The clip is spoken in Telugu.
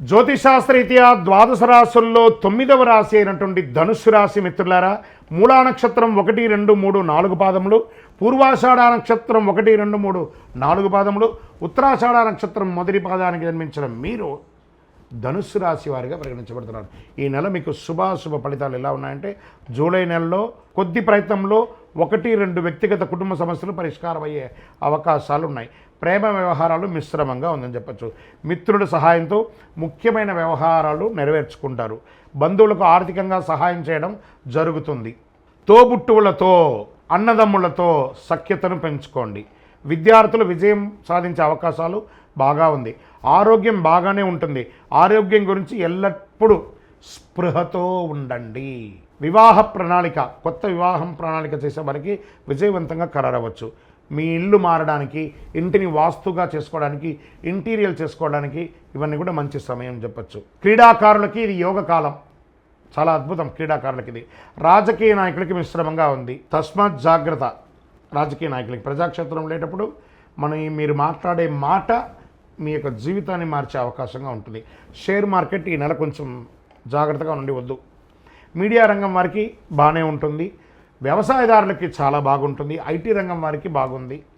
జ్యోతిశాస్త్రరీత్యా ద్వాదశ రాశుల్లో తొమ్మిదవ రాశి అయినటువంటి ధనుస్సు రాశి మిత్రులారా మూలా నక్షత్రం ఒకటి రెండు మూడు నాలుగు పాదములు పూర్వాషాఢ నక్షత్రం ఒకటి రెండు మూడు నాలుగు పాదములు ఉత్తరాషాఢ నక్షత్రం మొదటి పాదానికి జన్మించిన మీరు ధనుస్సు రాశి వారిగా పరిగణించబడుతున్నారు. ఈ నెల మీకు శుభాశుభ ఫలితాలు ఎలా ఉన్నాయంటే జూలై నెలలో కొద్ది ప్రయత్నంలో ఒకటి రెండు వ్యక్తిగత కుటుంబ సమస్యలు పరిష్కారం అయ్యే అవకాశాలు ఉన్నాయి ప్రేమ వ్యవహారాలు మిశ్రమంగా ఉందని చెప్పచ్చు. మిత్రుల సహాయంతో ముఖ్యమైన వ్యవహారాలు నెరవేర్చుకుంటారు. బంధువులకు ఆర్థికంగా సహాయం చేయడం జరుగుతుంది. తోబుట్టువులతో అన్నదమ్ములతో సఖ్యతను పెంచుకోండి. విద్యార్థులు విజయం సాధించే అవకాశాలు బాగా ఉంది. ఆరోగ్యం బాగానే ఉంటుంది. ఆరోగ్యం గురించి ఎల్లప్పుడూ స్పృహతో ఉండండి. వివాహ ప్రణాళిక కొత్త వివాహం ప్రణాళిక చేసే వారికి విజయవంతంగా ఖరారవచ్చు మీ ఇల్లు మారడానికి ఇంటిని వాస్తుగా చేసుకోవడానికి ఇంటీరియల్ చేసుకోవడానికి ఇవన్నీ కూడా మంచి సమయం చెప్పచ్చు. క్రీడాకారులకి ఇది యోగ కాలం చాలా అద్భుతం క్రీడాకారులకి ఇది. రాజకీయ నాయకులకి మిశ్రమంగా ఉంది. తస్మాత్ జాగ్రత్త. రాజకీయ నాయకులకి ప్రజాక్షేత్రం లేటప్పుడు మన మీరు మాట్లాడే మాట మీ యొక్క జీవితాన్ని మార్చే అవకాశంగా ఉంటుంది. షేర్ మార్కెట్ ఈ నెల కొంచెం జాగ్రత్తగా ఉండి వద్దు. మీడియా రంగం వారికి బాగానే ఉంటుంది. వ్యవసాయదారులకి చాలా బాగుంటుంది. ఐటీ రంగం వారికి బాగుంది.